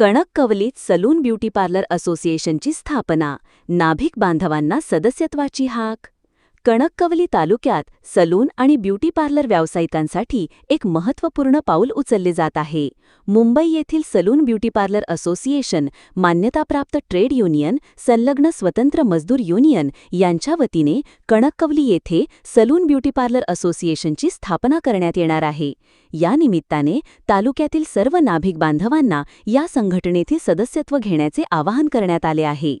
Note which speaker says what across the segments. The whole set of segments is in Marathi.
Speaker 1: कणकवलीत सलून ब्युटी पार्लर असोसिएशनची स्थापना. नाभिक बांधवांना सदस्यत्वाची हाक कणककवली तालुक्यात सलून आणि ब्युटी पार्लर व्यावसायिकांसाठी एक महत्त्वपूर्ण पाऊल उचलले जात आहे. मुंबई येथील सलून ब्युटी पार्लर असोसिएशन मान्यताप्राप्त ट्रेड युनियन संलग्न स्वतंत्र मजदूर युनियन यांच्या वतीने कणककवली येथे सलून ब्युटी पार्लर असोसिएशनची स्थापना करण्यात येणार आहे. या निमित्ताने तालुक्यातील सर्व नाभिक बांधवांना या संघटनेतील सदस्यत्व घेण्याचे आवाहन करण्यात आले आहे.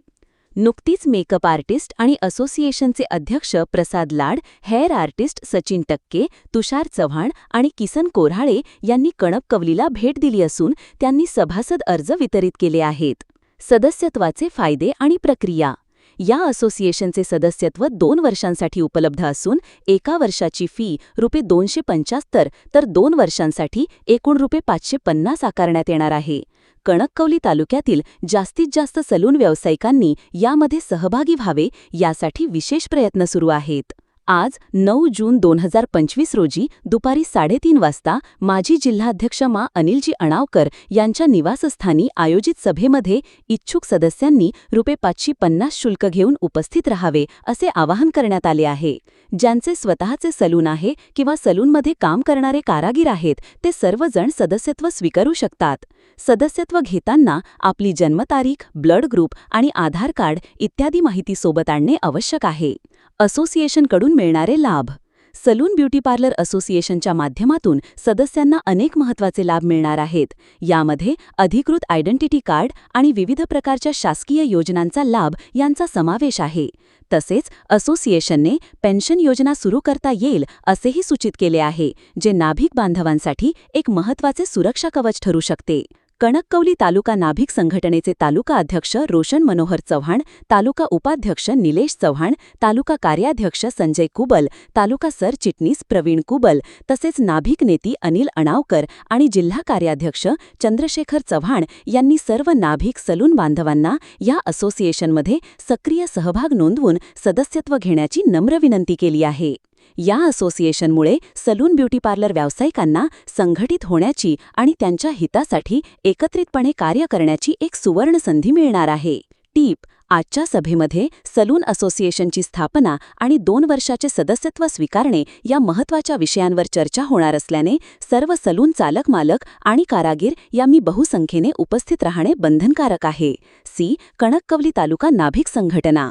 Speaker 1: नुकतीच मेकअप आर्टिस्ट आणि असोसिएशनचे अध्यक्ष प्रसाद लाड हेअर आर्टिस्ट सचिन टक्के तुषार चव्हाण आणि किसन कोऱ्हाळे यांनी कणकवलीला भेट दिली असून त्यांनी सभासद अर्ज वितरित केले आहेत. सदस्यत्वाचे फायदे आणि प्रक्रिया या असोसिएशनचे सदस्यत्व दोन वर्षांसाठी उपलब्ध असून एका वर्षाची फी रुपये दोनशे पंच्याहत्तर तर दोन वर्षांसाठी एकूण रुपये पाचशे पन्नास आकारण्यात येणार आहे. कणकवली तालुक्यातील जास्तीत जास्त सलून व्यावसायिकांनी यामध्ये सहभागी व्हावे यासाठी विशेष प्रयत्न सुरू आहेत. आज नऊ जून दोन हजार पंचवीस रोजी दुपारी साडेतीन वाजता माजी जिल्हाध्यक्ष मा अनिलजी अणावकर यांच्या निवासस्थानी आयोजित सभेमध्ये इच्छुक सदस्यांनी रुपये पाचशे पन्नास शुल्क घेऊन उपस्थित राहावे असे आवाहन करण्यात आले आहे. ज्यांचे स्वतःचे सलून आहे किंवा सलूनमध्ये काम करणारे कारागीर आहेत ते सर्वजण सदस्यत्व स्वीकारू शकतात. सदस्यत्व घेताना आपली जन्मतारीख ब्लड ग्रुप आणि आधार कार्ड इत्यादी माहिती सोबत आणणे आवश्यक आहे. असोसिएशनकडून मिळणारे लाभ. सलून ब्युटी पार्लर असोसिएशनच्या माध्यमातून सदस्यांना अनेक महत्त्वाचे लाभ मिळणार आहेत. यामध्ये अधिकृत आयडेंटिटी कार्ड आणि विविध प्रकारच्या शासकीय योजनांचा लाभ यांचा समावेश आहे. तसेच असोसिएशनने पेन्शन योजना सुरू करता येईल असेही सूचित केले आहे जे नाभिक बांधवांसाठी एक महत्त्वाचे सुरक्षा कवच ठरू शकते. कणककवली तालुका नाभिक संघटनेचे तालुका अध्यक्ष रोशन मनोहर चव्हाण तालुका उपाध्यक्ष निलेश चव्हाण तालुका कार्याध्यक्ष संजय कुबल तालुका सरचिटणीस प्रवीण कुबल तसेच नाभिक नेती अनिल अणावकर आणि जिल्हा कार्याध्यक्ष चंद्रशेखर चव्हाण यांनी सर्व नाभिक सलून बांधवांना या असोसिएशनमध्ये सक्रिय सहभाग नोंदवून सदस्यत्व घेण्याची नम्र विनंती केली आहे. या असोसिएशनमुळे सलून ब्युटी पार्लर व्यावसायिकांना संघटित होण्याची आणि त्यांच्या हितासाठी एकत्रितपणे कार्य करण्याची एक सुवर्ण संधी मिळणार आहे. टीप आजच्या सभेमध्ये सलून असोसिएशनची स्थापना आणि दोन वर्षाचे सदस्यत्व स्वीकारणे या महत्त्वाच्या विषयांवर चर्चा होणार असल्याने सर्व सलून चालक मालक आणि कारागीर या मी बहुसंख्येने उपस्थित राहणे बंधनकारक आहे. सी कणकवली तालुका नाभिक संघटना.